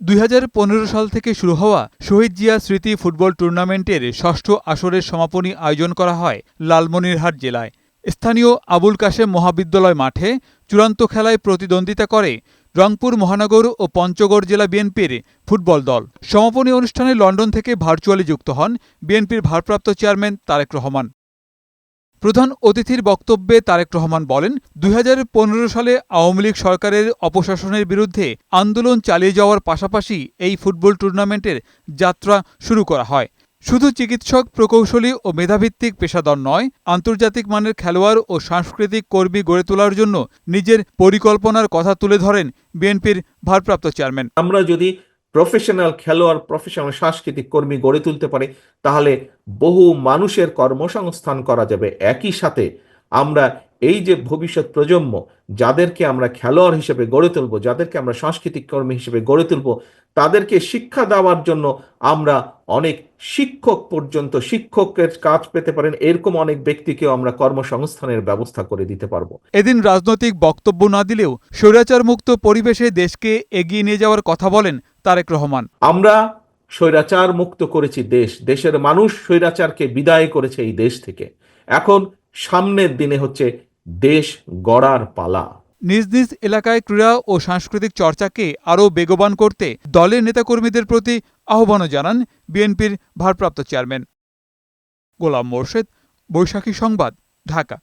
দুই হাজার পনেরো সাল থেকে শুরু হওয়া শহীদ জিয়া স্মৃতি ফুটবল টুর্নামেন্টের ষষ্ঠ আসরের সমাপনী আয়োজন করা হয় লালমনিরহাট জেলায়। স্থানীয় আবুল কাশেম মহাবিদ্যালয় মাঠে চূড়ান্ত খেলায় প্রতিদ্বন্দ্বিতা করে রংপুর মহানগর ও পঞ্চগড় জেলা বিএনপির ফুটবল দল। সমাপনী অনুষ্ঠানে লন্ডন থেকে ভার্চুয়ালি যুক্ত হন বিএনপির ভারপ্রাপ্ত চেয়ারম্যান তারেক রহমান। প্রধান অতিথির বক্তব্যে তারেক রহমান বলেন, দুই হাজার পনেরো সালে আওয়ামী লীগ সরকারের অপশাসনের বিরুদ্ধে আন্দোলন চালিয়ে যাওয়ার পাশাপাশি এই ফুটবল টুর্নামেন্টের যাত্রা শুরু করা হয়। শুধু চিকিৎসক, প্রকৌশলী ও মেধাভিত্তিক পেশাদার নয়, আন্তর্জাতিক মানের খেলোয়াড় ও সাংস্কৃতিক কর্মী গড়ে তোলার জন্য নিজের পরিকল্পনার কথা তুলে ধরেন বিএনপির ভারপ্রাপ্ত চেয়ারম্যান। আমরা যদি প্রফেশনাল খেলোয়াড় প্রফেশনাল সাংস্কৃতিক কর্মী গড়ে তুলতে পারে, তাহলে বহু মানুষের কর্মসংস্থান করা যাবে। একই সাথে আমরা এই যে ভবিষ্যৎ প্রজন্ম যাদেরকে আমরা খেলোয়াড় হিসেবে গড়ে তুলব যাদেরকে আমরা সাংস্কৃতিক কর্মী হিসেবে গড়ে তুলব তাদেরকে শিক্ষা দেওয়ার জন্য আমরা অনেক শিক্ষক পর্যন্ত শিক্ষকের কাজ পেতে পারেন। এরকম অনেক ব্যক্তিকেও আমরা কর্মসংস্থানের ব্যবস্থা করে দিতে পারব। এদিন রাজনৈতিক বক্তব্য না দিলেও স্বৈরাচার মুক্ত পরিবেশে দেশকে এগিয়ে নিয়ে যাওয়ার কথা বলেন তারেক রহমান। আমরা স্বৈরাচার মুক্ত করেছি দেশ। দেশের মানুষ স্বৈরাচারকে বিদায় করেছে এই দেশ থেকে। এখন সামনের দিনে হচ্ছে দেশ গড়ার পালা। নিজ নিজ এলাকায় ক্রীড়া ও সাংস্কৃতিক চর্চাকে আরও বেগবান করতে দলের নেতাকর্মীদের প্রতি আহ্বানও জানান বিএনপির ভারপ্রাপ্ত চেয়ারম্যান। গোলাম মোর্শেদ, বৈশাখী সংবাদ, ঢাকা।